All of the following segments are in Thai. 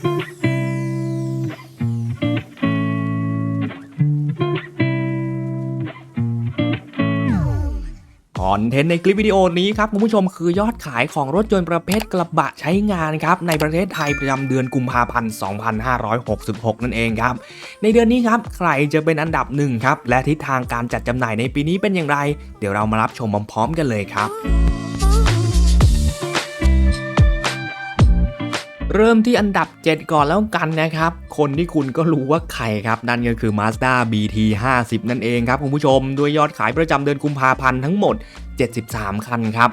คอนเทนต์ในคลิปวิดีโอนี้ครับคุณผู้ชมคือยอดขายของรถยนต์ประเภทกระบะใช้งานครับในประเทศไทยประจำเดือนกุมภาพันธ์ 2566 นั่นเองครับ ในเดือนนี้ครับใครจะเป็นอันดับหนึ่งครับและทิศทางการจัดจำหน่ายในปีนี้เป็นอย่างไร เดี๋ยวเรามารับชมพร้อมๆกันเลยครับ เริ่มที่อันดับ 7 ก่อนแล้วกันนะครับ คนที่คุณก็รู้ว่าใครครับ นั่นก็คือ Mazda BT 50 นั่นเองครับคุณผู้ชม ด้วยยอดขายประจำเดือนกุมภาพันธ์ทั้งหมด 73 คันครับ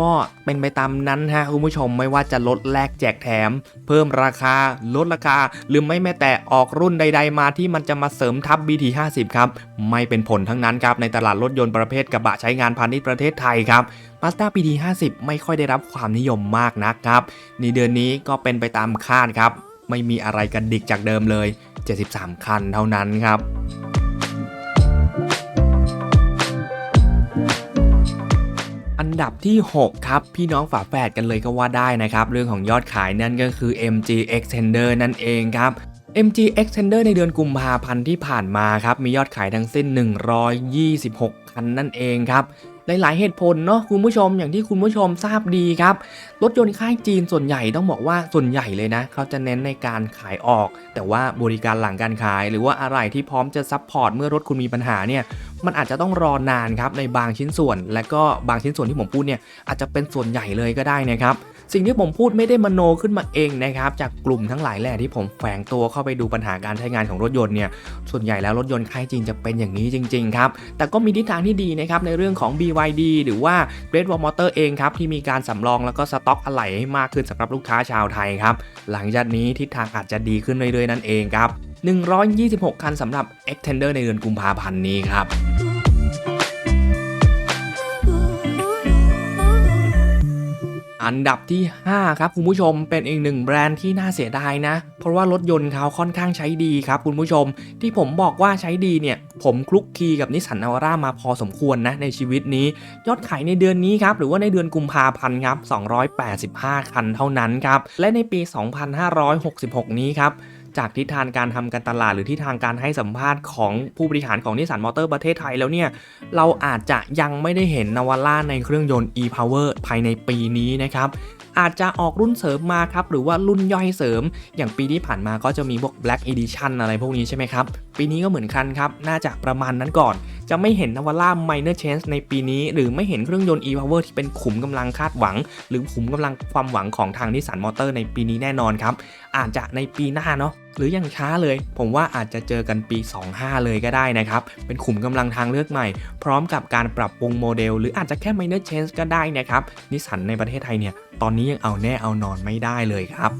ก็เป็นไปตามนั้นฮะคุณผู้ชมไม่ว่าจะลดแลกแจกแถม เพิ่มราคาลดราคา หรือไม่แม้แต่ออกรุ่นใด ๆ มาที่มันจะมาเสริมทับ BT 50 ครับไม่เป็นผลทั้งนั้นครับในตลาดรถยนต์ประเภทกระบะใช้งานพาณิชย์ประเทศไทยครับ Mazda BT 50 ไม่ค่อยได้รับความนิยมมากนักครับในเดือนนี้ก็เป็นไปตามคาดครับ ไม่มีอะไรกันดิกจากเดิมเลย 73 คันเท่านั้นครับ นดับที่ 6 ครับ พี่น้องฝาแฝดกันเลยก็ว่าได้นะครับ เรื่องของยอดขายนั่นก็คือ MG Extender นั่นเองครับ MG Extender ในเดือนกุมภาพันธ์ที่ผ่านมาครับ มียอดขายทั้งสิ้น 126 คันนั่นเองครับ หลาย ๆ เหตุผลเนาะคุณผู้ชมอย่างที่คุณผู้ชมทราบดีครับ รถยนต์ค่ายจีนส่วนใหญ่ต้องบอกว่าส่วนใหญ่เลยนะ เขาจะเน้นในการขายออก แต่ว่าบริการหลังการขาย หรือว่าอะไรที่พร้อมจะซัพพอร์ตเมื่อรถคุณมีปัญหาเนี่ยมันอาจจะต้องรอนานครับในบางชิ้นส่วน และก็บางชิ้นส่วนที่ผมพูดเนี่ยอาจจะเป็นส่วนใหญ่เลยก็ได้นะครับ สิ่งที่ผมพูดไม่ได้มโนขึ้นมาเองนะครับจากกลุ่มทั้งหลายแหล่ที่ผมแฝงตัวเข้าไปดูปัญหาการใช้งานของรถยนต์เนี่ยส่วนใหญ่แล้วรถยนต์ค่ายจีนจะเป็นอย่างนี้จริงๆครับแต่ก็มีทิศทางที่ดีนะครับในเรื่องของ BYD หรือว่า Great Wall Motor เองครับที่มีการสำรองแล้วก็สต็อกอะไหล่ให้มากขึ้นสำหรับลูกค้าชาวไทยครับหลังจากนี้ทิศทางอาจจะดีขึ้นเรื่อยๆนั่นเองครับ126 คันสำหรับ Extender ในเดือนกุมภาพันธ์นี้ครับ อันดับที่ 5 ครับคุณผู้ชมเป็นอีกหนึ่งแบรนด์ที่น่าเสียดายนะ เพราะว่ารถยนต์เขาค่อนข้างใช้ดีครับคุณผู้ชม ที่ผมบอกว่าใช้ดีเนี่ยผมคลุกคลีกับนิสสันนาวาร่ามาพอสมควรนะในชีวิตนี้ ยอดขายในเดือนนี้ครับหรือว่าในเดือนกุมภาพันธ์ครับ285 คันเท่านั้นครับและในปี 2566 นี้ครับ จากทิศทางการทำการตลาด หรือทิศทางการให้สัมภาษณ์ของผู้บริหารของนิสสันมอเตอร์ประเทศไทยแล้วเนี่ย เราอาจจะยังไม่ได้เห็นนาวาร่าในเครื่องยนต์ e-power ภายในปีนี้นะครับอาจจะออกรุ่นเสริมมาครับ หรือว่ารุ่นย่อยเสริม อย่างปีที่ผ่านมาก็จะมีพวก Black Edition อะไรพวกนี้ใช่ไหมครับ ปีนี้ก็เหมือนกันครับ น่าจะประมาณนั้นก่อน จะไม่เห็นนวาร่า Minor Change ในปีนี้ หรือไม่เห็นเครื่องยนต์ e-power ที่เป็นขุมกำลังคาดหวัง หรือขุมกำลังความหวังของทางนิสสันมอเตอร์ในปีนี้แน่นอนครับ อาจจะในปีหน้าเนาะหรืออย่างช้าเลย ผมว่าอาจจะเจอกันปี 25 เลยก็ได้นะครับ เป็นขุมกำลังทางเลือกใหม่ พร้อมกับการปรับปรุงโมเดล หรืออาจจะแค่ minor change ก็ได้นะครับ นิสสันในประเทศไทยเนี่ย ตอนนี้ยังเอาแน่เอานอนไม่ได้เลยครับ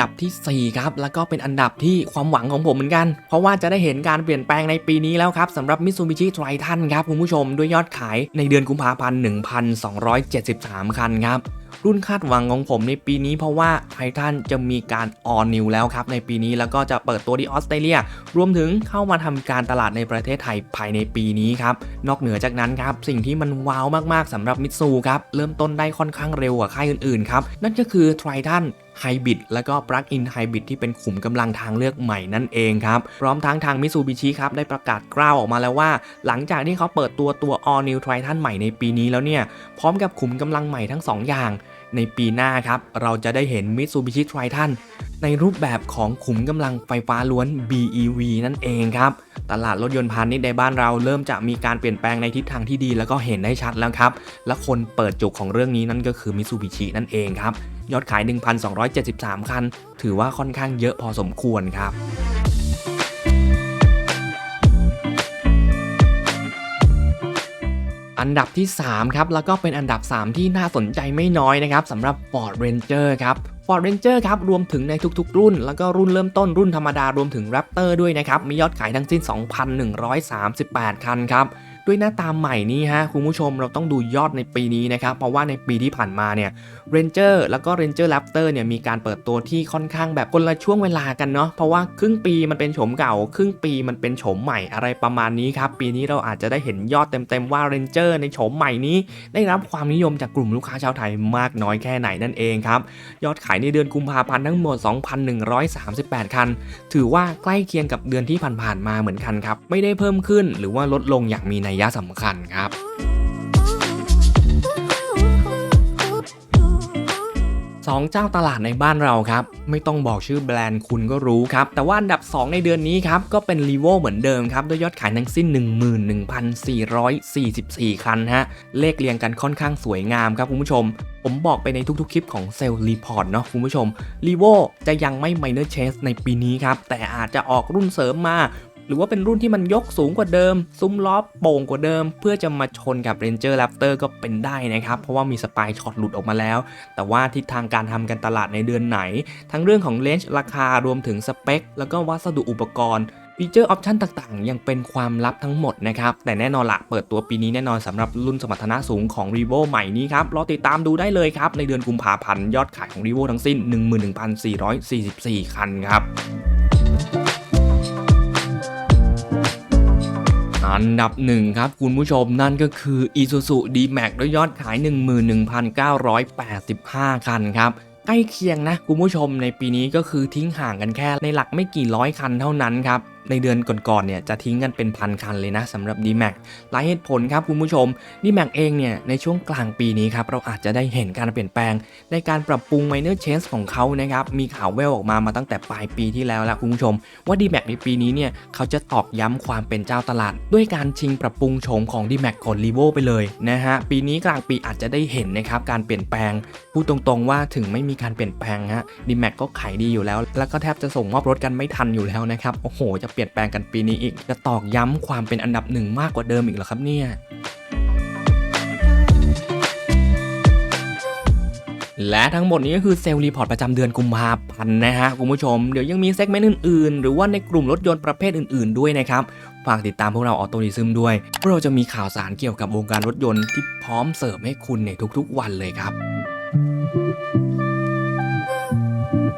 ดับทีสี่ 4 ครับ แล้วก็เป็นอันดับที่ความหวังของผมเหมือนกัน เพราะว่าจะได้เห็นการเปลี่ยนแปลงในปีนี้แล้วครับสำหรับ Mitsubishi Triton ครับคุณผู้ชมด้วยยอดขายในเดือนกุมภาพันธ์ 1,273 คันครับรุ่นคาดหวังของผมในปีนี้เพราะว่าไททันจะมีการออนนิวแล้วครับในปีนี้แล้วก็จะเปิดตัวที่ออสเตรเลีย รวมถึงเข้ามาทำการตลาดในประเทศไทยภายในปีนี้ครับ นอกเหนือจากนั้นครับ สิ่งที่มันว้าวมากๆสำหรับมิตซูครับ เริ่มต้นได้ค่อนข้างเร็วกว่าค่ายอื่นๆครับ นั่นก็คือไททัน Triton Hybrid แล้วก็ Plug-in Hybrid ที่เป็นขุมกำลังทางเลือกใหม่นั่นเองครับ พร้อมทั้งทาง Mitsubishi ครับได้ประกาศกล้าวออกมาแล้วว่า หลังจากที่เขาเปิดตัวตัว All New Triton ใหม่ในปีนี้แล้วเนี่ย พร้อมกับขุมกำลังใหม่ทั้ง 2 อย่าง ในปีหน้าครับ เราจะได้เห็น Mitsubishi Triton ในรูปแบบของขุมกำลังไฟฟ้าล้วน BEV นั่นเองครับ ตลาดรถยนต์พาณิชย์ในบ้านเราเริ่มจะมีการเปลี่ยนแปลงในทิศทางที่ดีแล้วก็เห็นได้ชัดแล้วครับ และคนเปิดจุกของเรื่องนี้นั่นก็คือ Mitsubishi นั่นเองครับ ยอดขาย 1,273 คัน ถือว่าค่อนข้างเยอะพอสมควรครับอันดับที่ 3 ครับ แล้วก็เป็นอันดับ 3 ที่น่าสนใจไม่น้อยนะครับสำหรับ Ford Ranger ครับ Ford Ranger ครับ รวมถึงในทุกๆ รุ่น แล้วก็รุ่นเริ่มต้นรุ่นธรรมดารวมถึง Raptor ด้วยนะครับ มียอดขายทั้งสิ้น 2,138 คันครับ ด้วยหน้าตาใหม่นี้ฮะคุณผู้ชมเราต้องดูยอดในปีนี้นะครับ เพราะว่าในปีที่ผ่านมาเนี่ย Ranger แล้วก็ Ranger Raptor เนี่ยมีการเปิดตัวที่ค่อนข้างแบบคนละช่วงเวลากันเนาะเพราะว่าครึ่งปีมันเป็นโฉมเก่า ครึ่งปีมันเป็นโฉมใหม่อะไรประมาณนี้ครับ ปีนี้เราอาจจะได้เห็นยอดเต็มๆว่า Ranger ในโฉมใหม่นี้ ได้รับความนิยมจากกลุ่มลูกค้าชาวไทยมากน้อยแค่ไหนนั่นเองครับยอดขายในเดือนกุมภาพันธ์ทั้งหมด 2,138 คัน ถือว่าใกล้เคียงกับเดือนที่ผ่านๆมาเหมือนกันครับไม่ได้เพิ่มขึ้นหรือว่าลดลงอย่างมีนัยสำคัญครับสองเจ้าตลาดในบ้านเราครับ ไม่ต้องบอกชื่อแบรนด์คุณก็รู้ครับ แต่ว่าอันดับ 2 ในเดือนนี้ครับ ก็เป็น r e v o เหมือนเดิมครับ ด้วยยอดขายทั้งสิ้น 11,444 คันฮะ เลขเรียงกันค่อนข้างสวยงามครับคุณผู้ชม ผมบอกไปในทุกๆ คลิปของเซลล์รีพอร์ตเนาะคุณผู้ชม r e v o จะยังไม่ minor change ในปีนี้ครับ แต่อาจจะออกรุ่นเสริมมา หรือว่าเป็นรุ่นที่มันยกสูงกว่าเดิม ซุ้มล้อโป่งกว่าเดิม เพื่อจะมาชนกับ Ranger Raptor ก็เป็นได้นะครับ เพราะว่ามีสปายช็อตหลุดออกมาแล้ว แต่ว่าทิศทางการทำกันตลาดในเดือนไหน ทั้งเรื่องของเลนส์ราคารวมถึงสเปค แล้วก็วัสดุอุปกรณ์ฟีเจอร์ออปชันต่างๆ ยังเป็นความลับทั้งหมดนะครับ แต่แน่นอนละเปิดตัวปีนี้แน่นอนสำหรับรุ่นสมรรถนะสูงของ r e v o ใหม่นี้ครับ รอติดตามดูได้เลยครับ ในเดือนกุมภาพันธ์ยอดขายของ r e v o ทั้งสิ้น 11,444 คันครับ อันดับหนึ่งครับคุณผู้ชมนั่นก็คือ Isuzu D-Max ด้วยยอดขาย 11,985 คันครับใกล้เคียงนะคุณผู้ชมในปีนี้ก็คือทิ้งห่างกันแค่ในหลักไม่กี่ร้อยคันเท่านั้นครับในเดือนก่อนๆเนี่ยจะทิ้งกันเป็นพันคันเลยนะสำหรับ D-Max หลายเหตุผลครับคุณผู้ชม D-Max เองเนี่ยในช่วงกลางปีนี้ครับเราอาจจะได้เห็นการเปลี่ยนแปลง ในการปรับปรุง minor change ของเขานะครับมีข่าวแววออกมามาตั้งแต่ปลายปีที่แล้วแล้วคุณผู้ชม ว่า D-Max ในปีนี้เนี่ยเขาจะตอกย้ำความเป็นเจ้าตลาด ด้วยการชิงปรับปรุงโฉมของ D-Max ก่อน r e v o ไปเลยนะฮะปีนี้กลางปีอาจจะได้เห็นนะครับการเปลี่ยนแปลงพูดตรงๆว่าถึงไม่มีการเปลี่ยนแปลงฮะ D-Max ก็ขายดีอยู่แล้ว แล้วก็แทบจะส่งมอบรถกันไม่ทันอยู่แล้วนะครับโอ้โหจะเปลี่ยนแปลงกันปีนี้อีก จะตอกย้ำความเป็นอันดับหนึ่งมากกว่าเดิมอีกเหรอครับเนี่ยและทั้งหมดนี้ก็คือเซลล์รีพอร์ตประจำเดือนกุมภาพันธ์นะฮะคุณผู้ชม เดี๋ยวยังมีเซกเมนต์อื่นๆ หรือว่าในกลุ่มรถยนต์ประเภทอื่นๆ ด้วยนะครับ ฝากติดตามพวกเราออโตดิซึมด้วยเพราะเราจะมีข่าวสารเกี่ยวกับวงการรถยนต์ที่พร้อมเสิร์ฟให้คุณในทุกๆวันเลยครับ